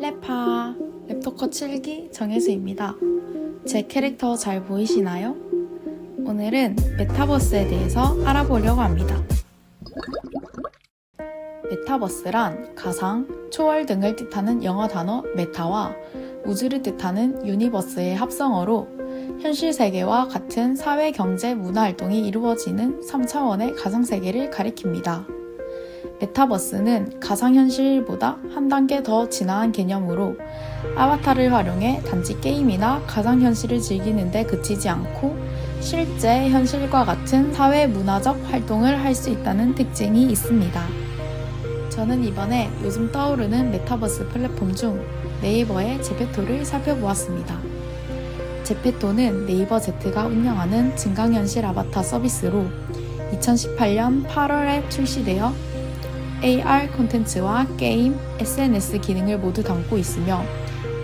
래파 랩토커 7기 정혜수입니다. 제 캐릭터 잘 보이시나요? 오늘은 메타버스에 대해서 알아보려고 합니다. 메타버스란 가상, 초월 등을 뜻하는 영어 단어 메타와 우주를 뜻하는 유니버스의 합성어로 현실 세계와 같은 사회, 경제, 문화 활동이 이루어지는 3차원의 가상 세계를 가리킵니다. 메타버스는 가상현실보다 한 단계 더 진화한 개념으로 아바타를 활용해 단지 게임이나 가상현실을 즐기는데 그치지 않고 실제 현실과 같은 사회 문화적 활동을 할 수 있다는 특징이 있습니다. 저는 이번에 요즘 떠오르는 메타버스 플랫폼 중 네이버의 제페토를 살펴보았습니다. 제페토는 네이버 Z가 운영하는 증강현실 아바타 서비스로 2018년 8월에 출시되어 AR 콘텐츠와 게임, SNS 기능을 모두 담고 있으며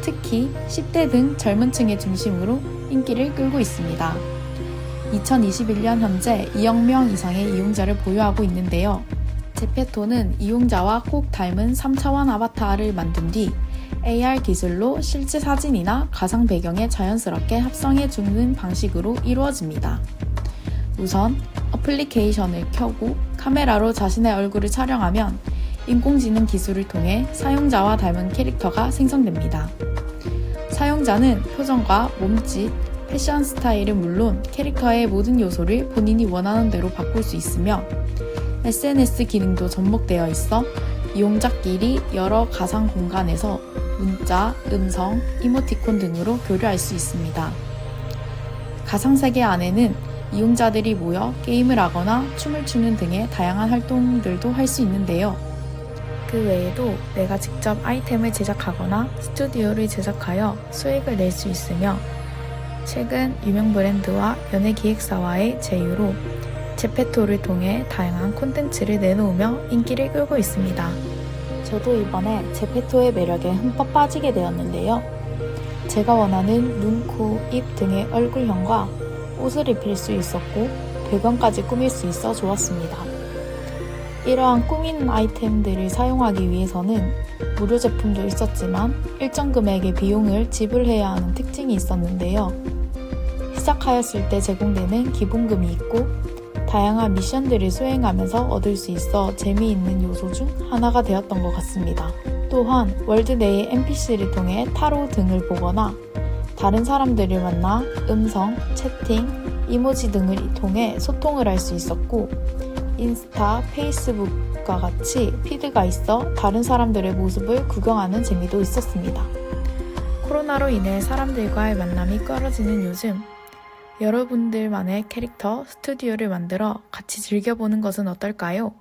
특히 10대 등 젊은 층의 중심으로 인기를 끌고 있습니다. 2021년 현재 2억 명 이상의 이용자를 보유하고 있는데요. 제페토는 이용자와 꼭 닮은 3차원 아바타를 만든 뒤 AR 기술로 실제 사진이나 가상 배경에 자연스럽게 합성해 주는 방식으로 이루어집니다. 우선 어플리케이션을 켜고 카메라로 자신의 얼굴을 촬영하면 인공지능 기술을 통해 사용자와 닮은 캐릭터가 생성됩니다. 사용자는 표정과 몸짓, 패션 스타일은 물론 캐릭터의 모든 요소를 본인이 원하는 대로 바꿀 수 있으며 SNS 기능도 접목되어 있어 이용자끼리 여러 가상 공간에서 문자, 음성, 이모티콘 등으로 교류할 수 있습니다. 가상세계 안에는 이용자들이 모여 게임을 하거나 춤을 추는 등의 다양한 활동들도 할 수 있는데요. 그 외에도 내가 직접 아이템을 제작하거나 스튜디오를 제작하여 수익을 낼 수 있으며 최근 유명 브랜드와 연예 기획사와의 제휴로 제페토를 통해 다양한 콘텐츠를 내놓으며 인기를 끌고 있습니다. 저도 이번에 제페토의 매력에 흠뻑 빠지게 되었는데요. 제가 원하는 눈, 코, 입 등의 얼굴형과 옷을 입힐 수 있었고 배경까지 꾸밀 수 있어 좋았습니다. 이러한 꾸미는 아이템들을 사용하기 위해서는 무료 제품도 있었지만 일정 금액의 비용을 지불해야 하는 특징이 있었는데요. 시작하였을 때 제공되는 기본금이 있고 다양한 미션들을 수행하면서 얻을 수 있어 재미있는 요소 중 하나가 되었던 것 같습니다. 또한 월드 내의 NPC를 통해 타로 등을 보거나 다른 사람들을 만나 음성, 채팅, 이모지 등을 통해 소통을 할 수 있었고 인스타, 페이스북과 같이 피드가 있어 다른 사람들의 모습을 구경하는 재미도 있었습니다. 코로나로 인해 사람들과의 만남이 끊어지는 요즘 여러분들만의 캐릭터 스튜디오를 만들어 같이 즐겨보는 것은 어떨까요?